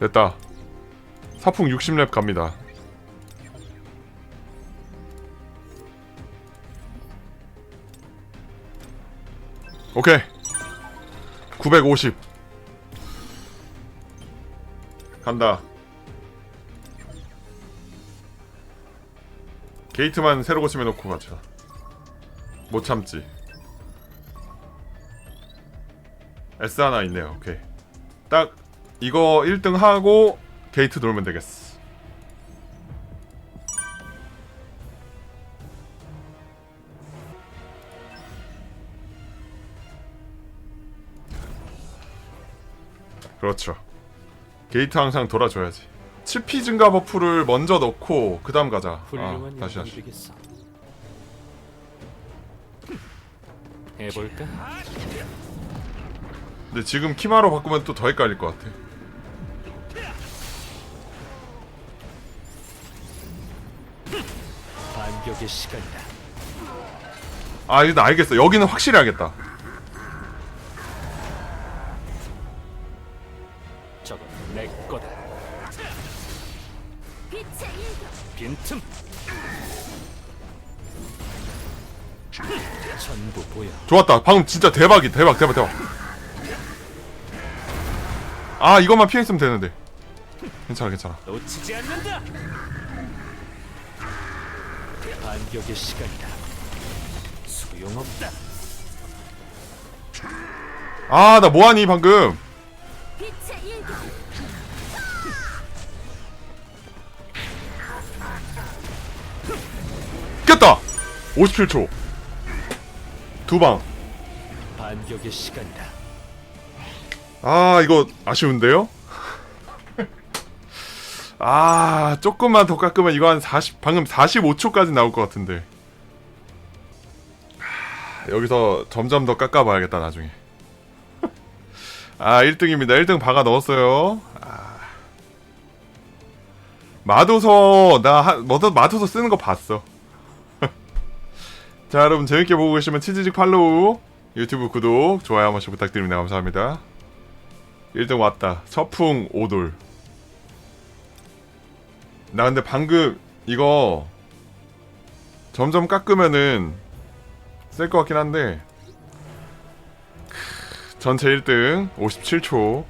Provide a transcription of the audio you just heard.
됐다. 사풍 60렙 갑니다. 오케이. 950 간다. 게이트만 새로 고침해 놓고 가자. 못 참지. S 하나 있네요. 오케이. 딱 이거 1등 하고 게이트 돌면 되겠어. 그렇죠. 게이트 항상 돌아줘야지. 치피 증가 버프를 먼저 넣고 그 다음 가자. 아 다시 다시 영웅이겠어. 해볼까? 근데 지금 키마로 바꾸면 또 더 헷갈릴 것 같아 반격의 시간이다. 아 일단 알겠어 여기는 확실히 알겠다 저건 내 거다. 빈틈. 전부 보여. 좋았다 방금 진짜 대박이 대박 대박 대박 아 이것만 피했으면 되는데 괜찮아 괜찮아 놓치지 않는다. 반격의 시간이다. 소용없다. 아 나 뭐하니 방금 깼다 57초 두 방 반격의 시간이다. 아 이거 아쉬운데요? 아 조금만 더 깎으면 이거 한 40, 방금 45초까지 나올 것 같은데. 하, 여기서 점점 더 깎아봐야겠다 나중에. 아 1등입니다. 1등 박아 넣었어요. 아. 마도서 나 하- 마도, 마도서 쓰는 거 봤어. 자 여러분 재밌게 보고 계시면 치즈직 팔로우 유튜브 구독 좋아요 한 번씩 부탁드립니다. 감사합니다. 1등 왔다. 서풍 오돌. 나 근데 방금 이거 점점 깎으면은 셀것 같긴 한데. 크, 전체 1등 57초